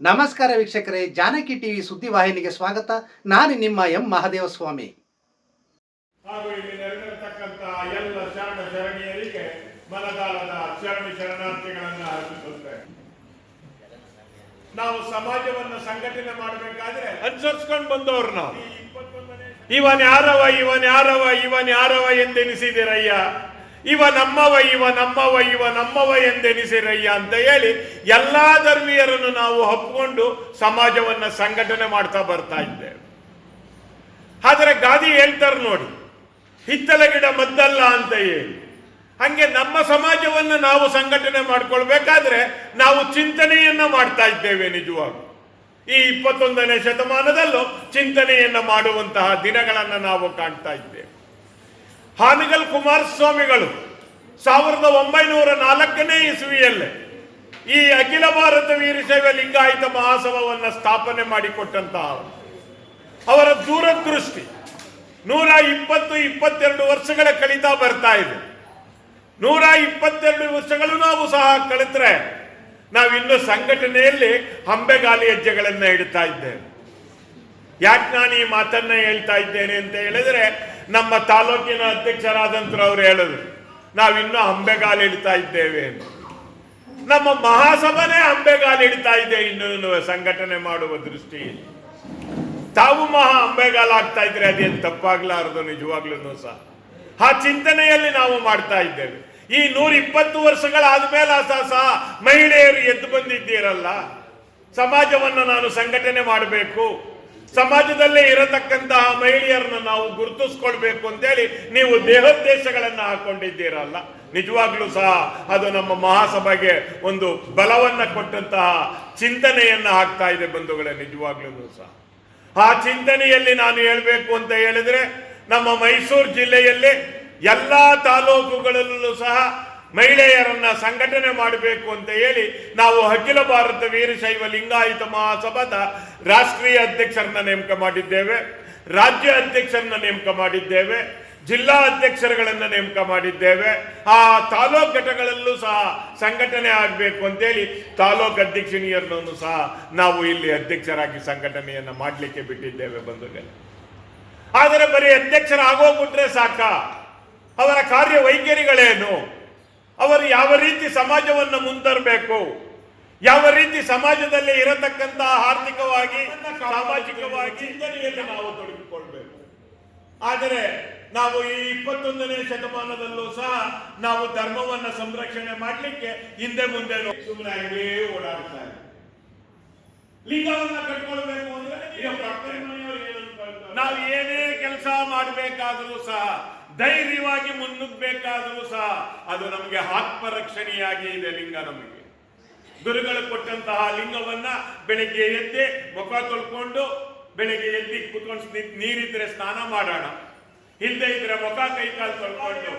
ನಮಸ್ಕಾರ ವೀಕ್ಷಕರೇ ಜಾನಕಿ ಟಿವಿ ಸುದ್ದಿವಾಹಿನಿಗೆ ಸ್ವಾಗತ. ನಾನು ನಿಮ್ಮ ಎಂ ಮಹಾದೇವ ಸ್ವಾಮಿ ಹಾಗೂ ಇಲ್ಲಿ ನೆರೆದಿರತಕ್ಕಂತ ಎಲ್ಲ ಶರಣ ಶರಣೀಯರಿಗೆ ಮನದಾಳದ ಶರಣಿ ಶರಣಾರ್ಥಿಗಳನ್ನ ಅರ್ಪಿಸುತ್ತೇವೆ ನಾವು ಸಮಾಜವನ್ನ ಸಂಘಟನೆ ಮಾಡಬೇಕಾದ್ರೆ ಅನುಸರಿಸ್ಕೊಂಡು ಬಂದವರು ನಾವು. ಇವನ್ ಯಾರವ ಇವನ್ ಯಾರವ ಇವನ್ ಯಾರವ ಎಂದೆನಿಸಿದಿರಯ್ಯ ಇವ ನಮ್ಮವ ಇವ ನಮ್ಮವ ಇವ ನಮ್ಮವ ಎಂದೆನಿಸಿರಯ್ಯ ಅಂತ ಹೇಳಿ ಎಲ್ಲಾ ಧರ್ಮೀಯರನ್ನು ನಾವು ಹಪ್ಪಿಕೊಂಡು ಸಮಾಜವನ್ನ ಸಂಘಟನೆ ಮಾಡ್ತಾ ಬರ್ತಾ ಇದ್ದೇವೆ. ಆದರೆ ಗಾದಿ ಹೇಳ್ತಾರೆ ನೋಡಿ, ಹಿತ್ತಲ ಗಿಡ ಮದ್ದಲ್ಲ ಅಂತ ಹೇಳಿ. ಹಂಗೆ ನಮ್ಮ ಸಮಾಜವನ್ನು ನಾವು ಸಂಘಟನೆ ಮಾಡ್ಕೊಳ್ಬೇಕಾದ್ರೆ ನಾವು ಚಿಂತನೆಯನ್ನ ಮಾಡ್ತಾ ಇದ್ದೇವೆ ನಿಜವಾಗ್ಲೂ. ಈ ಇಪ್ಪತ್ತೊಂದನೇ ಶತಮಾನದಲ್ಲೂ ಚಿಂತನೆಯನ್ನ ಮಾಡುವಂತಹ ದಿನಗಳನ್ನು ನಾವು ಕಾಣ್ತಾ ಇದ್ದೇವೆ. ಹಾನಗಲ್ ಕುಮಾರಸ್ವಾಮಿಗಳು ಸಾವಿರದ ಒಂಬೈನೂರ ನಾಲ್ಕನೇ ಇಸುವಿಯಲ್ಲೇ ಈ ಅಖಿಲ ಭಾರತ ವೀರಶೈವ ಲಿಂಗಾಯತ ಮಹಾಸಭವನ್ನ ಸ್ಥಾಪನೆ ಮಾಡಿಕೊಟ್ಟಂತಹ ಅವರ. ದೂರದೃಷ್ಟಿ ನೂರ ಇಪ್ಪತ್ತು ಇಪ್ಪತ್ತೆರಡು ವರ್ಷಗಳ ಕಳೀತಾ ಬರ್ತಾ ಇದೆ. ನೂರ ಇಪ್ಪತ್ತೆರಡು ವರ್ಷಗಳು ನಾವು ಸಹ ಕಳೆದ್ರೆ ನಾವಿನ್ನು ಸಂಘಟನೆಯಲ್ಲಿ ಹಂಬೆಗಾಲಿ ಹೆಜ್ಜೆಗಳನ್ನ ಇಡ್ತಾ ಇದ್ದೇವೆ. ಯಾಕೆ ನಾನು ಈ ಮಾತನ್ನ ಹೇಳ್ತಾ ಇದ್ದೇನೆ ಅಂತ ಹೇಳಿದ್ರೆ ನಮ್ಮ ತಾಲೂಕಿನ ಅಧ್ಯಕ್ಷರಾದಂತರ ಅವ್ರು ಹೇಳಿದ್ರು, ನಾವಿನ್ನೂ ಹಂಬೆಗಾಲು ಇಡ್ತಾ ಇದ್ದೇವೆ ನಮ್ಮ ಮಹಾಸಭನೆ ಹಂಬೆಗಾಲು ಇಡ್ತಾ ಇದೆ ಇನ್ನು ಸಂಘಟನೆ ಮಾಡುವ ದೃಷ್ಟಿಯಲ್ಲಿ. ತಾವು ಮಹಾ ಅಂಬೆಗಾಲ ಆಗ್ತಾ ಇದ್ರೆ ಅದೇನು ತಪ್ಪಾಗ್ಲಾರದು ನಿಜವಾಗ್ಲೂ ಸಹ. ಆ ಚಿಂತನೆಯಲ್ಲಿ ನಾವು ಮಾಡ್ತಾ ಇದ್ದೇವೆ. ಈ ನೂರ ಇಪ್ಪತ್ತು ವರ್ಷಗಳಾದ ಮೇಲೆ ಸಹ ಮಹಿಳೆಯರು ಎದ್ದು ಬಂದಿದ್ದೀರಲ್ಲ. ಸಮಾಜವನ್ನು ನಾನು ಸಂಘಟನೆ ಮಾಡಬೇಕು. ಸಮಾಜದಲ್ಲೇ ಇರತಕ್ಕಂತಹ ಮಹಿಳೆಯರನ್ನ ನಾವು ಗುರುತಿಸ್ಕೊಳ್ಬೇಕು ಅಂತೇಳಿ ನೀವು ದೇಹೋದ್ದೇಶಗಳನ್ನು ಹಾಕೊಂಡಿದ್ದೀರಲ್ಲ. ನಿಜವಾಗ್ಲೂ ಸಹ ಅದು ನಮ್ಮ ಮಹಾಸಭೆಗೆ ಒಂದು ಬಲವನ್ನ ಕೊಟ್ಟಂತಹ ಚಿಂತನೆಯನ್ನ ಹಾಕ್ತಾ ಇದೆ ಬಂಧುಗಳೇ, ನಿಜವಾಗ್ಲೂ ಸಹ. ಆ ಚಿಂತನೆಯಲ್ಲಿ ನಾನು ಹೇಳಬೇಕು ಅಂತ ಹೇಳಿದ್ರೆ ನಮ್ಮ ಮೈಸೂರು ಜಿಲ್ಲೆಯಲ್ಲಿ ಎಲ್ಲಾ ತಾಲೂಕುಗಳಲ್ಲೂ ಸಹ ಮಹಿಳೆಯರನ್ನ ಸಂಘಟನೆ ಮಾಡಬೇಕು ಅಂತ ಹೇಳಿ ನಾವು ಅಖಿಲ ಭಾರತ ವೀರಶೈವ ಲಿಂಗಾಯತ ಮಹಾಸಭಾದ ರಾಷ್ಟ್ರೀಯ ಅಧ್ಯಕ್ಷರನ್ನ ನೇಮಕ ಮಾಡಿದ್ದೇವೆ, ರಾಜ್ಯ ಅಧ್ಯಕ್ಷರನ್ನ ನೇಮಕ ಮಾಡಿದ್ದೇವೆ, ಜಿಲ್ಲಾ ಅಧ್ಯಕ್ಷರುಗಳನ್ನ ನೇಮಕ ಮಾಡಿದ್ದೇವೆ. ಆ ತಾಲೂಕು ಘಟಕಗಳಲ್ಲೂ ಸಹ ಸಂಘಟನೆ ಆಗಬೇಕು ಅಂತೇಳಿ ತಾಲೂಕು ಅಧ್ಯಕ್ಷನಿಯರನ್ನು ಸಹ ನಾವು ಇಲ್ಲಿ ಅಧ್ಯಕ್ಷರಾಗಿ ಸಂಘಟನೆಯನ್ನು ಮಾಡಲಿಕ್ಕೆ ಬಿಟ್ಟಿದ್ದೇವೆ ಬಂಧುಗಳೇ. ಆದರೆ ಬರೀ ಅಧ್ಯಕ್ಷರಾಗೋಗ್ಬಿಟ್ರೆ ಸಾಕ? ಅವರ ಕಾರ್ಯ ವೈಖರಿಗಳೇನು ಅವರು ಯಾವ ರೀತಿ ಸಮಾಜವನ್ನು ಮುಂದರಬೇಕು ಯಾವ ರೀತಿ ಸಮಾಜದಲ್ಲಿ ಇರತಕ್ಕಂತಹ ಆರ್ಥಿಕವಾಗಿ ಸಾಮಾಜಿಕವಾಗಿ ಚಿಂತನೆಯಲ್ಲಿ ನಾವು ತೊಡಗಿಕೊಳ್ಬೇಕು ಆದರೆ ನಾವು ಈ ಇಪ್ಪತ್ತೊಂದನೇ ಶತಮಾನದಲ್ಲೂ ಸಹ ನಾವು ಧರ್ಮವನ್ನ ಸಂರಕ್ಷಣೆ ಮಾಡಲಿಕ್ಕೆ ಹಿಂದೆ ಮುಂದೆ ಸುಮ್ಮನೆ ಓಡಾಡ್ತಾ. ಲಿಂಗವನ್ನ ಕಟ್ಕೊಳ್ಬೇಕು ಅಂದ್ರೆ? ನಾವು ಏನೇ ಕೆಲಸ ಮಾಡಬೇಕಾದರೂ ಸಹ ಧೈರ್ಯವಾಗಿ ಮುನ್ನುಗ್ಬೇಕಾದರೂ ಸಹ ಅದು ನಮಗೆ ಆತ್ಮರಕ್ಷಣೆಯಾಗಿ ಇದೆ ಲಿಂಗ ನಮಗೆ. ಗುರುಗಳು ಕೊಟ್ಟಂತಹ ಲಿಂಗವನ್ನ ಬೆಳಿಗ್ಗೆ ಎದ್ದೆ ಮುಖ ತೊಳ್ಕೊಂಡು ಬೆಳಿಗ್ಗೆ ಎದ್ದಿ ಕುತ್ಕೊಂಡು ನೀರಿದ್ರೆ ಸ್ನಾನ ಮಾಡೋಣ. ಹಿಂದೆ ಇದ್ರೆ ಮುಖ ಕೈ ಕಾಲು ತೊಳ್ಕೊಂಡು